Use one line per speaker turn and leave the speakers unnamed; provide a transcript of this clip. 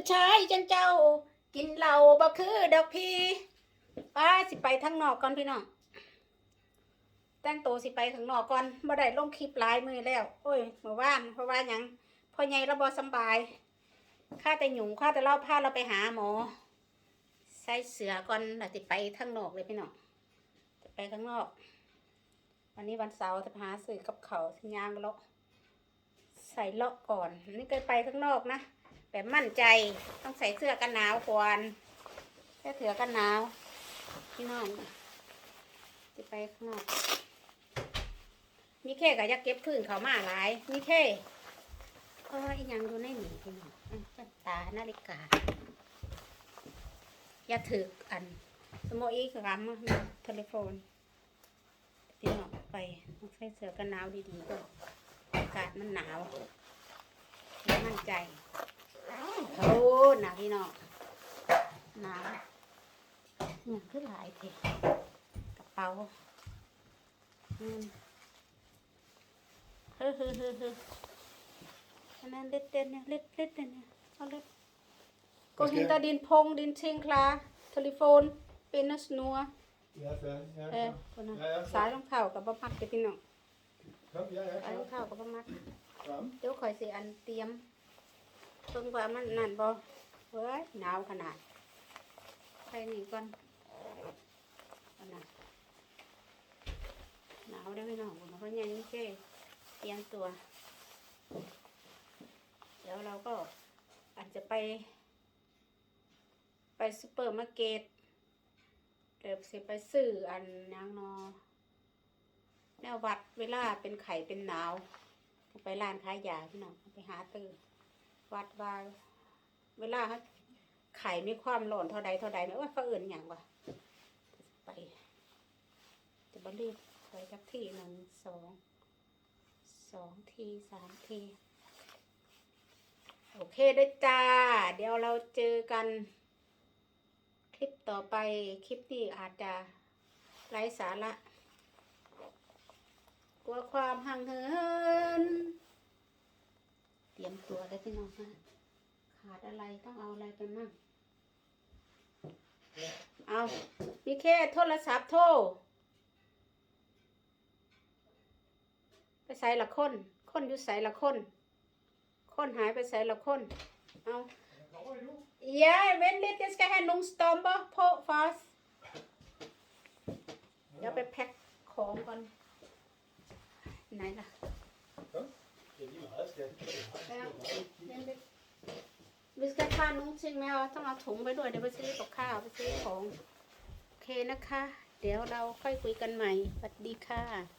ผู้ชายจังเจ้า กินเหล้าบ่คือดอกพี่ป้าสิไปทางนอกก่อนพี่น้องแต่งตัวสิไปข้างนอกก่อนบ่ได้ลงคลิปหลายมือแล้ว โอ้ยเมื่อวานเพราะว่าหยังพ่อใหญ่เราบ่สบายข้าแต่หยุ่งข้าแต่เล่าพาเราไปหาหมอใส่เสือก่อนแล้วสิไปทางนอกเลยพี่น้องจะไปข้างนอก วันนี้วันเสาร์จะหาสื่อกับเขาสัญญางเลาะใส่เลาะก่อนนี่เคยไปข้างนอกนะ แบมั่นใจต้องใส่เสื้อกันหนาวก่อนแค่เถือกันหนาวพี่น้องจะไปข้างนอกมีแค่กับยักเก็บพื้นเขามาหลายมีแค่เอออีหยังอยู่ในหนีพี่น้องอะแว่นตานาฬิกาอย่าถืออัน สมมติอีกรำโทรโฟนพี่น้องไปต้องใส่เสื้อกันหนาวดีๆก่อนอากาศมันหนาวมั่นใจ นาวพี่น้องหนาวเนี่ยคือหลายเทกระเป๋าอืมเฮ้อเฮ้อเฮ้อเฮ้ออันนั้นเล็ดเต้นเนี่ยเล็ดเล็ดเนี่ยเอาเล็ด Gå och hämta din pong, din ting klar, telefon, pinne snor.
Ja, færdig. Ja,
Eh,
ja.
på den.
Ja, ja.
สายรองเท้ากับบะมัดเดี๋ยวพี่น้อง
Kom, ja, ja.
สายรอง
Kom.
เท้ากับบะมัด
Kom.
เดี๋ยวคอยสิอันเตรียมเพิ่งว่ามันนั่นบ่ เฮ้ยหนาวขนาดไปนี่ก่อนก่อนนะหนาวได้อพี่น้องผมเพราะยังนี่แค่เตรียมตัว เดี๋ยวเราก็อาจจะไป ไปซูเปอร์มาร์เก็ตเดี๋ยวสิไปซื้ออันนางนอแนววัดเวลาเป็นไข่เป็นหนาว ไปร้านขายยาพี่น้องไปหาตื้อวัดว่า เวลาเขาไข่มีความร้อนเท่าใดเท่าใดเนี่ยว่าเขาเอื่นอย่างวะไป จะบรีบไปจักทีหนึ่งสองสองทีสามทีโอเคได้อจ้า เดี๋ยวเราเจอกัน คลิปต่อไปคลิปนี้อาจจะไร้สาระกลัวความห่างเหิน เตรียมตัวได้พี่น้องนะ ขาดอะไรต้องเอาอะไรไปมั่ง เอามีแค่โทรศัพท์โทรไปใส่ละคน คนอยู่ใส่ละคน คนหายไปใส่ละคน เอา
Kommer I nu?
Ja, vent lidt. Jeg skal have nogle stumper på først. เดี๋ยวไปแพ็คของก่อน ไหนล่ะ
Kom. Det er lige meget, skat.
Ja. Vent lidt. บ้านนุ้งชิงแมวต้องเอาถุงไปด้วยเดี๋ยวไปซื้อกับข้าวไปซื้อของ โอเคนะคะ เดี๋ยวเราค่อยคุยกันใหม่สวัสดีค่ะ